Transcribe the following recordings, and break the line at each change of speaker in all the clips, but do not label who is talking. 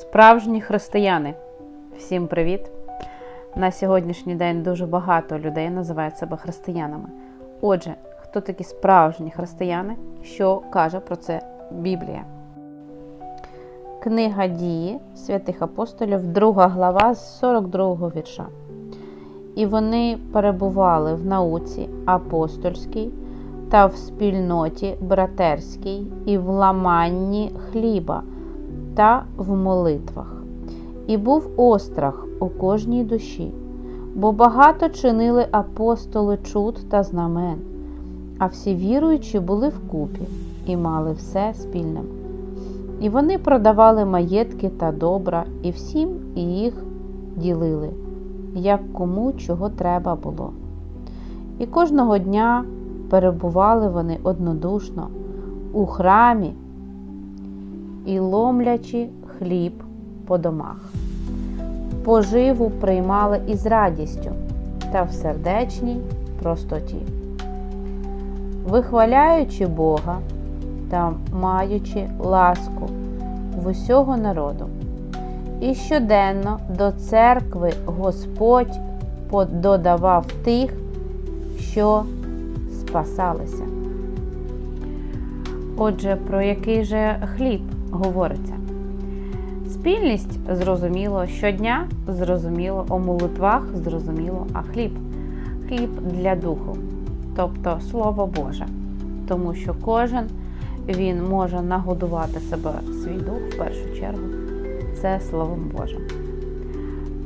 Справжні християни. Всім привіт! На сьогоднішній день дуже багато людей називають себе християнами. Отже, хто такі справжні християни? Що каже про це Біблія? Книга дії святих апостолів, 2 глава з 42 вірша. І вони перебували в науці апостольській та в спільноті братерській і в ламанні хліба та в молитвах. І був острах у кожній душі, бо багато чинили апостоли чуд та знамен, а всі віруючі були вкупі і мали все спільним. І вони продавали маєтки та добра, і всім їх ділили, як кому чого треба було. І кожного дня перебували вони однодушно у храмі і ломлячи хліб по домах. Поживу приймали із радістю та в сердечній простоті, вихваляючи Бога та маючи ласку в усього народу. І щоденно до церкви Господь додавав тих, що спасалися. Отже, про який же хліб говориться? Спільність зрозуміло щодня, зрозуміло у молитвах, зрозуміло, а хліб хліб для духу, тобто Слово Боже. Тому що кожен він може нагодувати себе свій дух в першу чергу. Це Словом Божим.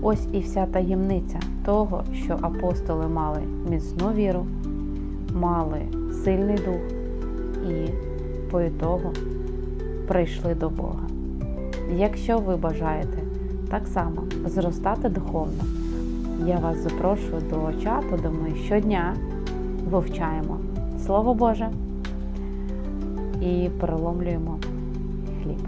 Ось і вся таємниця того, що апостоли мали міцну віру, мали сильний дух і по ітогу прийшли до Бога. Якщо ви бажаєте так само зростати духовно, я вас запрошую до чату, де ми щодня вивчаємо Слово Боже і переломлюємо хліб.